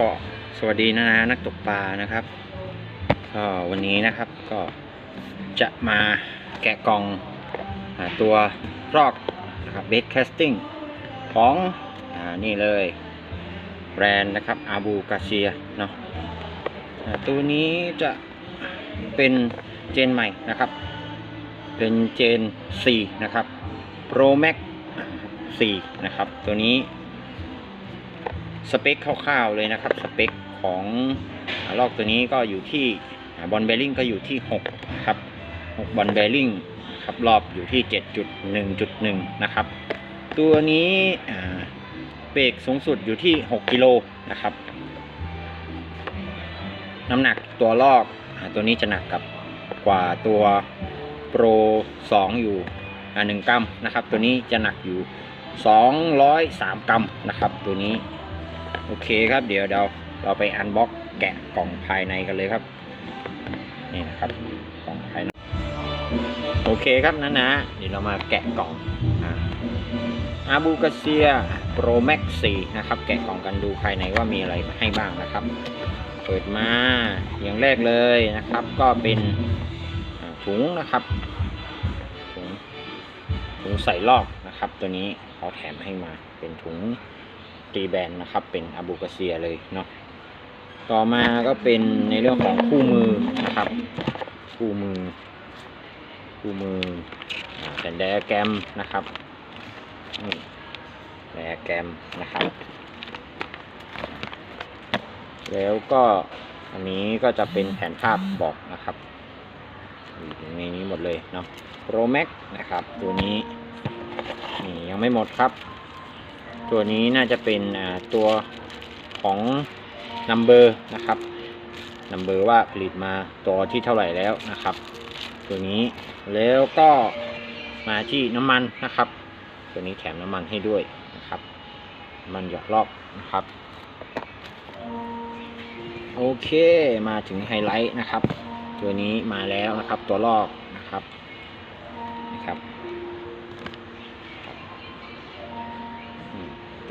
ก็สวัสดีนะนะนักตกปลานะครับ ก็วันนี้นะครับก็จะมาแกะกล่องหาตัวรอกนะครับเบสแคสติ้งของอนี่เลยแบรนด์นะครับอาบูกาเซียเนาะตัวนี้จะเป็นเจนใหม่นะครับ เป็นเจน 4 นะครับ Pro Max 4 นะครับ ตัวนี้ สเปคคร่าวๆเลยนะครับ สเปคของลอกตัวนี้ก็อยู่ที่บอลเบลลิงก็อยู่ที่6ครับ6บอลเบลลิงครับรอบอยู่ที่ 7.1.1 นะครับ ตัวนี้เบรกสูงสุดอยู่ที่ 6 กิโลนะครับ น้ำหนักตัวลอกอตัวนี้จะหนักกับกว่าตัวโปร 2 อยู่อ่า1กรัมนะครับ ตัวนี้จะหนักอยู่ 203 กรัมนะครับ ตัวนี้ โอเคครับเดี๋ยวเราเราไปอันบ็อกแกะกล่องภายในกันเลยครับ นี่นะครับกล่องภายใน โอเคครับนะนะ เดี๋ยวเรามาแกะกล่องอาบูกาเซียโปรแม็ก4นะครับ แกะกล่องกันดูภายในว่ามีอะไรให้บ้างนะครับ เปิดมาอย่างแรกเลยนะครับ ก็เป็นถุงนะครับถุงถุงใส่ลอกนะครับ ตัวนี้เขาแถมให้มาเป็นถุง ตีแบนนะครับ เป็นอาบูกาเซียเลยเนาะต่อมาก็เป็นในเรื่องของคู่มือนะครับ คู่มือ คู่มืออ่าเป็นไดอะแกรมนะครับนี่ไดอะแกรมนะครับ แล้วก็อันนี้ก็จะเป็นแผนภาพบอกนะครับอยู่ในนี้หมดเลยเนาะโปรแม็กนะครับ ตัวนี้นี่ยังไม่หมดครับ ตัวนี้น่าจะเป็นตัวของ number นะครับ number ว่าผลิตมาตัวที่เท่าไหร่แล้วนะครับ ตัวนี้แล้วก็มาที่น้ำมันนะครับ ตัวนี้แถมน้ำมันให้ด้วยนะครับ มันหยอดรอบนะครับ โอเคมาถึงไฮไลท์นะครับ ตัวนี้มาแล้วนะครับตัวลอกนะครับนะครับ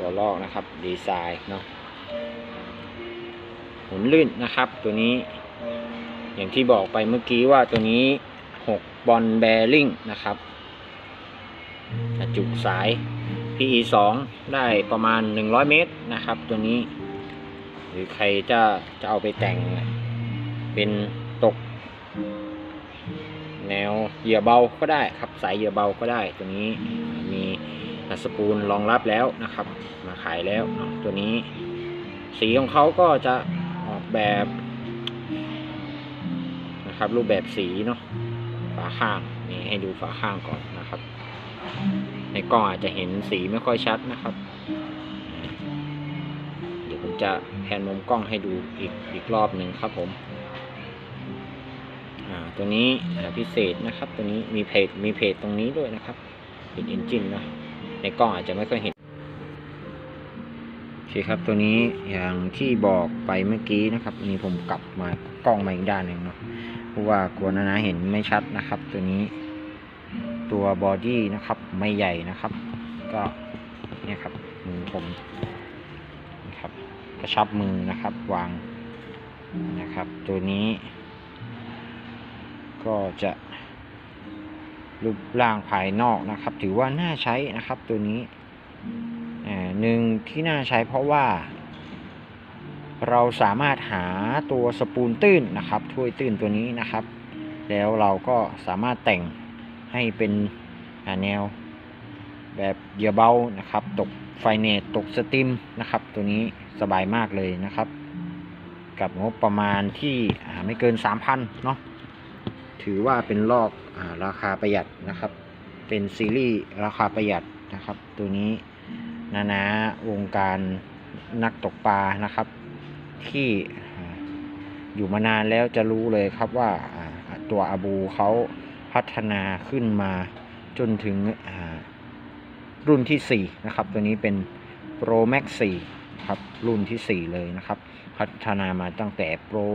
ตัวลอกนะครับ ดีไซน์เนาะหมุนลื่นนะครับ ตัวนี้ อย่างที่บอกไปเมื่อกี้ว่าตัวนี้ 6 บอลแบริ่งนะครับจุกสาย PE 2ได้ประมาณ 100 เมตรนะครับ ตัวนี้ หรือใครจะจะเอาไปแต่ง เป็นตก แนวเหยื่อเบาก็ได้ครับ สายเหยื่อเบาก็ได้ตัวนี้มี สปูลรองรับแล้วนะครับ มาขายแล้วเนาะตัวนี้ สีของเขาก็จะออกแบบนะครับ รูปแบบสีเนาะฝาข้างนี่ให้ดูฝาข้างก่อนนะครับ ในกล้องอาจจะเห็นสีไม่ค่อยชัดนะครับ เดี๋ยวผมจะแพนมุมกล้องให้ดูอีกอีกรอบหนึ่งครับผมตัวนี้พิเศษนะครับ ตัวนี้มีเพจมีเพจตรงนี้ด้วยนะครับเป็นเอนจินนะ ในกล้องอาจจะไม่ค่อยเห็นโอเคครับตัวนี้อย่างที่บอกไปเมื่อกี้นะครับนี่ผมกลับมากล้องมาอีกด้านหนึ่งเนาะเพราะว่ากลัวนานาเห็นไม่ชัดนะครับ ตัวนี้ตัวบอดี้นะครับไม่ใหญ่นะครับ ก็เนี่ยครับมือผมนะครับกระชับมือนะครับวางนะครับ ตัวนี้ ก็จะ รูปร่างภายนอกนะครับ ถือว่าน่าใช้นะครับตัวนี้หนึ่งที่น่าใช้เพราะว่า เราสามารถหาตัวสปูนตื้นนะครับถ้วยตื้นตัวนี้นะครับ แล้วเราก็สามารถแต่งให้เป็นแนวแบบเยื่อเบานะครับ ตกไฟเนตตกสตรีมนะครับ ตัวนี้สบายมากเลยนะครับ กับงบประมาณที่ไม่เกิน 3,000เนาะถือว่าเป็นลอก ราคาประหยัดนะครับ เป็นซีรีส์ราคาประหยัดนะครับ ตัวนี้นานาวงการนักตกปลานะครับ ที่อยู่มานานแล้วจะรู้เลยครับว่าตัวอาบูเขาพัฒนาขึ้นมาจนถึงรุ่นที่ 4 นะครับ ตัวนี้เป็น Pro Max 4ครับรุ่นทีสี่4 เลยนะครับ พัฒนามาตั้งแต่ Pro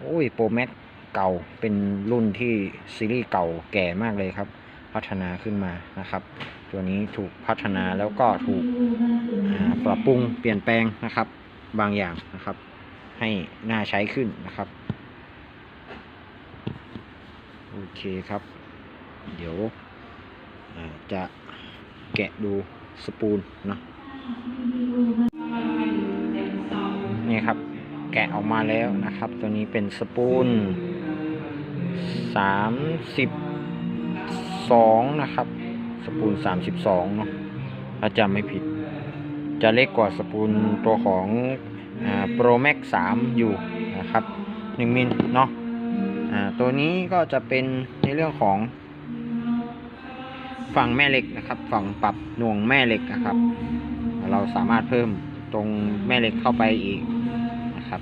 โอ้ย Pro Max เก่าเป็นรุ่นที่ซีรีส์เก่าแก่มากเลยครับ พัฒนาขึ้นมานะครับ ตัวนี้ถูกพัฒนาแล้วก็ถูกปรับปรุงเปลี่ยนแปลงนะครับ บางอย่างนะครับ ให้น่าใช้ขึ้นนะครับโอเคครับ เดี๋ยวจะแกะดูสปูนเนาะนี่ครับแกะออกมาแล้วนะครับ ตัวนี้เป็นสปูน สามสิบสองนะครับ สปูนสามสิบสองเนาะถ้าจำไม่ผิด จะเล็กกว่าสปูนตัวของอ่า Pro Max 3อยู่นะครับ1มิลเนาะตัวนี้ก็จะเป็นในเรื่องของฝั่งแม่เหล็กนะครับ ฝั่งปรับหน่วงแม่เหล็กนะครับ เราสามารถเพิ่มตรงแม่เหล็กเข้าไปอีกนะครับ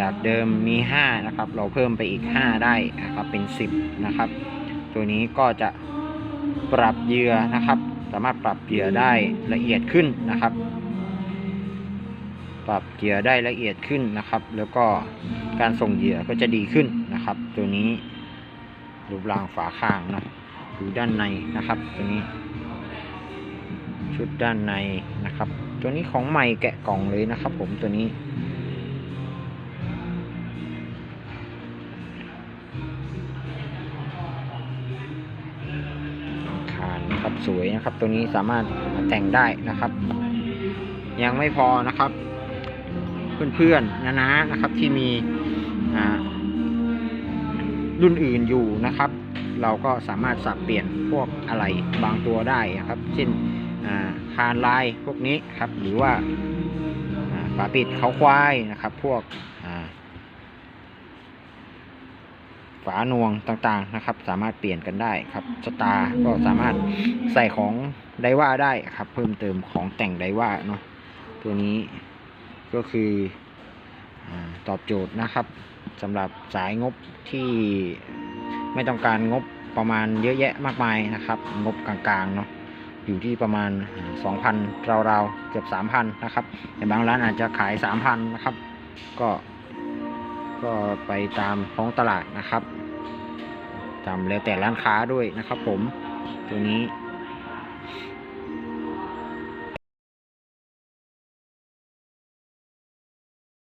จากเดิมมี 5 นะครับ เราเพิ่มไปอีก 5 ได้นะครับเป็น 10 นะครับ ตัวนี้ก็จะปรับเหยื่อนะครับ สามารถปรับเหยื่อได้ละเอียดขึ้นนะครับ ปรับเหยื่อได้ละเอียดขึ้นนะครับ แล้วก็การส่งเหยื่อก็จะดีขึ้นนะครับ ตัวนี้รูปร่างฝาข้างเนาะอยู่ด้านในนะครับ ตัวนี้ ชุดด้านในนะครับ ตัวนี้ของใหม่แกะกล่องเลยนะครับ ผมตัวนี้ สวยนะครับ ตัวนี้สามารถแต่งได้นะครับ ยังไม่พอนะครับ เพื่อนๆนะนะนะครับที่มีอ่ารุ่นอื่นอยู่นะครับ เราก็สามารถสับเปลี่ยนพวกอะไรบางตัวได้นะครับ เช่นอ่าคานลายพวกนี้ครับ หรือว่าฝาปิดเขาควายนะครับ พวกอ่า ฝาหนวงต่างๆนะครับ สามารถเปลี่ยนกันได้ครับสตาร์ก็สามารถใส่ของไดว่าได้ครับ เพิ่มเติมของแต่งไดว่าเนาะตัวนี้ก็คืออาตอบโจทย์นะครับสำหรับสายงบที่ไม่ต้องการงบประมาณเยอะแยะมากมายนะครับ งบกลางๆเนาะอยู่ที่ประมาณ 2,000ราวๆเกือบ 3,000 นะครับแต่บางร้านอาจจะขาย 3,000 นะครับ ก็ ก็ไปตามท้องตลาดนะครับตามแล้วแต่ร้านค้าด้วยนะครับผมตัวนี้